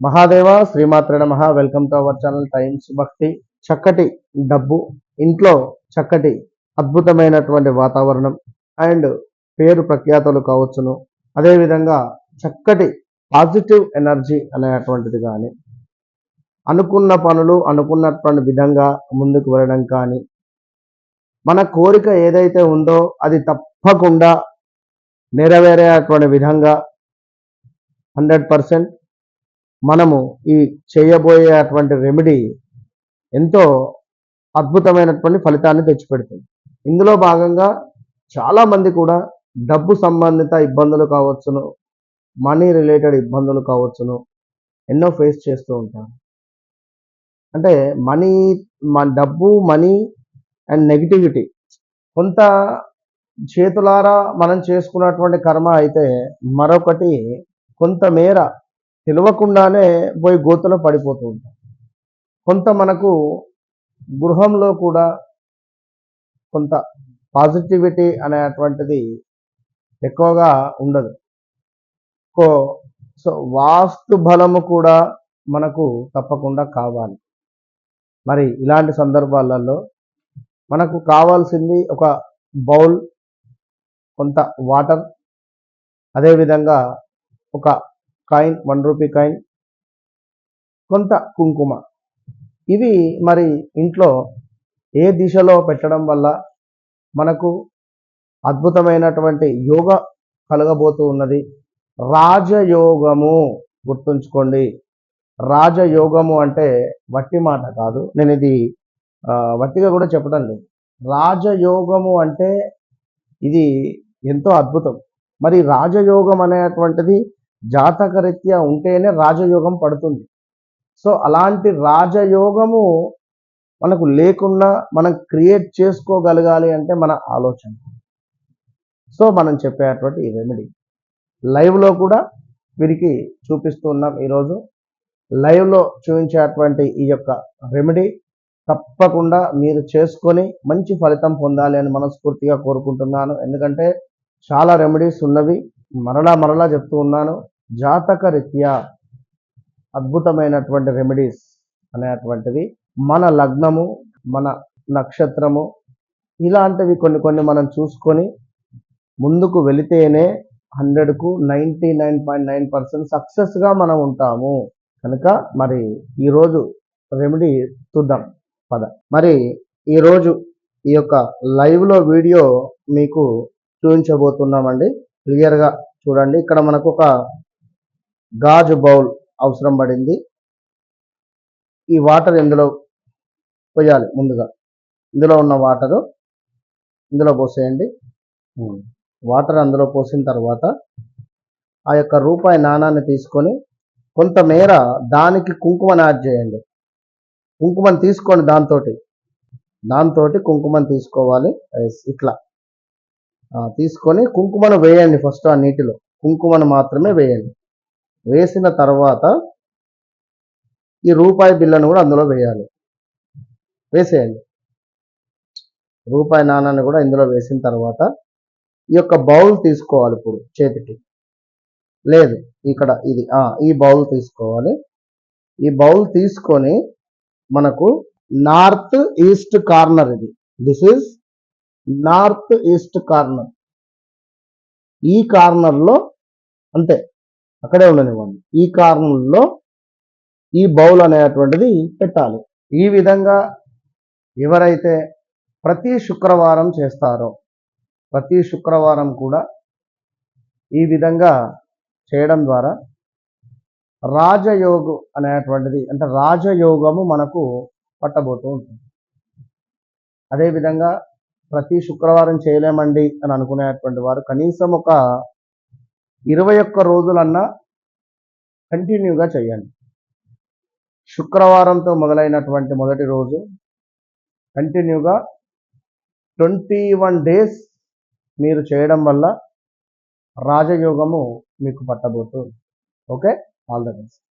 మహాదేవ శ్రీమాత్ర నమ. Welcome to our channel Times Bhakti చక్కటి డబ్బు ఇంట్లో చక్కటి అద్భుతమైనటువంటి వాతావరణం అండ్ పేరు ప్రఖ్యాతలు కావచ్చును. అదేవిధంగా చక్కటి పాజిటివ్ ఎనర్జీ అనేటువంటిది కానీ అనుకున్న పనులు అనుకున్నటువంటి విధంగా ముందుకు వెళ్ళడం కానీ మన కోరిక ఏదైతే ఉందో అది తప్పకుండా నెరవేరేటువంటి విధంగా హండ్రెడ్ పర్సెంట్ మనము ఈ చేయబోయేటువంటి రెమెడీ ఎంతో అద్భుతమైనటువంటి ఫలితాన్ని తెచ్చిపెడుతుంది. ఇందులో భాగంగా చాలామంది కూడా డబ్బు సంబంధిత ఇబ్బందులు కావచ్చును మనీ రిలేటెడ్ ఇబ్బందులు కావచ్చును ఎన్నో ఫేస్ చేస్తూ ఉంటారు. అంటే మనీ మన డబ్బు మనీ అండ్ నెగిటివిటీ కొంత చేతులారా మనం చేసుకున్నటువంటి కర్మ అయితే మరొకటి కొంతమేర తెలియకుండానే పోయి గోతులో పడిపోతూ ఉంటాం. కొంత మనకు గృహంలో కూడా కొంత పాజిటివిటీ అనేటువంటిది ఎక్కువగా ఉండదు. సో వాస్తు బలము కూడా మనకు తప్పకుండా కావాలి. మరి ఇలాంటి సందర్భాలలో మనకు కావాల్సింది ఒక బౌల్ కొంత వాటర్ అదేవిధంగా ఒక కాయిన్ వన్ రూపీ కాయిన్ కొంత కుంకుమ. ఇవి మరి ఇంట్లో ఏ దిశలో పెట్టడం వల్ల మనకు అద్భుతమైనటువంటి యోగ కలగబోతూ ఉన్నది? రాజయోగము గుర్తుంచుకోండి. రాజయోగము అంటే వట్టి మాట కాదు. నేను ఇది వట్టిగా కూడా చెప్పడం లేదు. రాజయోగము అంటే ఇది ఎంతో అద్భుతం. మరి రాజయోగం అనేటువంటిది జాతకరీత్యా ఉంటేనే రాజయోగం పడుతుంది. సో అలాంటి రాజయోగము మనకు లేకుండా మనం క్రియేట్ చేసుకోగలగాలి అంటే మన ఆలోచన. సో మనం చెప్పేటువంటి ఈ రెమెడీ. లైవ్లో కూడా వీరికి చూపిస్తూ ఉన్నాం ఈరోజు. లైవ్లో చూపించేటువంటి ఈ యొక్క రెమెడీ తప్పకుండా మీరు చేసుకొని మంచి ఫలితం పొందాలి అని మనస్ఫూర్తిగా కోరుకుంటున్నాను. ఎందుకంటే చాలా రెమెడీస్ ఉన్నవి. మరలా మరలా చెప్తూ ఉన్నాను. జాతక రీత్యా అద్భుతమైనటువంటి రెమెడీస్ అనేటువంటివి మన లగ్నము మన నక్షత్రము ఇలాంటివి కొన్ని కొన్ని మనం చూసుకొని ముందుకు వెళితేనే హండ్రెడ్కు ninety nine point nine percent సక్సెస్గా మనం ఉంటాము. కనుక మరి ఈరోజు రెమెడీ చూద్దాం. పద. మరి ఈరోజు ఈ యొక్క లైవ్లో వీడియో మీకు చూపించబోతున్నామండి. క్లియర్గా చూడండి. ఇక్కడ మనకు ఒక గాజు బౌల్ అవసరం పడింది. ఈ వాటర్ ఇందులో పోయాలి ముందుగా. ఇందులో ఉన్న వాటరు ఇందులో పోసేయండి. వాటర్ అందులో పోసిన తర్వాత ఆ యొక్క రూపాయి నాణాన్ని తీసుకొని కొంతమేర దానికి కుంకుమని యాడ్ చేయండి. కుంకుమని తీసుకోండి దాంతో దాంతో కుంకుమని తీసుకోవాలి. ఇట్లా. తీసుకొని కుంకుమను వేయండి ఫస్ట్ ఆ నీటిలో. కుంకుమను మాత్రమే వేయండి. వేసిన తర్వాత ఈ రూపాయి బిల్లను కూడా అందులో వేయాలి. వేసేయండి. రూపాయి నాణాన్ని కూడా ఇందులో వేసిన తర్వాత ఈ యొక్క బౌల్ తీసుకోవాలి ఇప్పుడు చేతికి. లేదు ఇక్కడ ఇది ఈ బౌల్ తీసుకోవాలి. ఈ బౌల్ తీసుకొని మనకు నార్త్ ఈస్ట్ కార్నర్ ఇది. This is north east corner. ఈ కార్నర్లో అంతే. అక్కడే ఉండనివ్వండి. ఈ కారణంలో ఈ బౌల్ అనేటువంటిది పెట్టాలి. ఈ విధంగా ఎవరైతే ప్రతి శుక్రవారం చేస్తారో ప్రతి శుక్రవారం కూడా ఈ విధంగా చేయడం ద్వారా రాజయోగం అనేటువంటిది అంటే రాజయోగము మనకు పట్టబోతూ ఉంటుంది. అదేవిధంగా ప్రతి శుక్రవారం చేయలేమండి అని అనుకునేటువంటి వారు కనీసం ఒక ఇరవై ఒక్క రోజులన్నా కంటిన్యూగా చేయండి శుక్రవారంతో మొదలైనటువంటి మొదటి రోజు కంటిన్యూగా ట్వంటీ వన్ డేస్ మీరు చేయడం వల్ల రాజయోగము మీకు పట్టబోతుంది. ఓకే? All the best.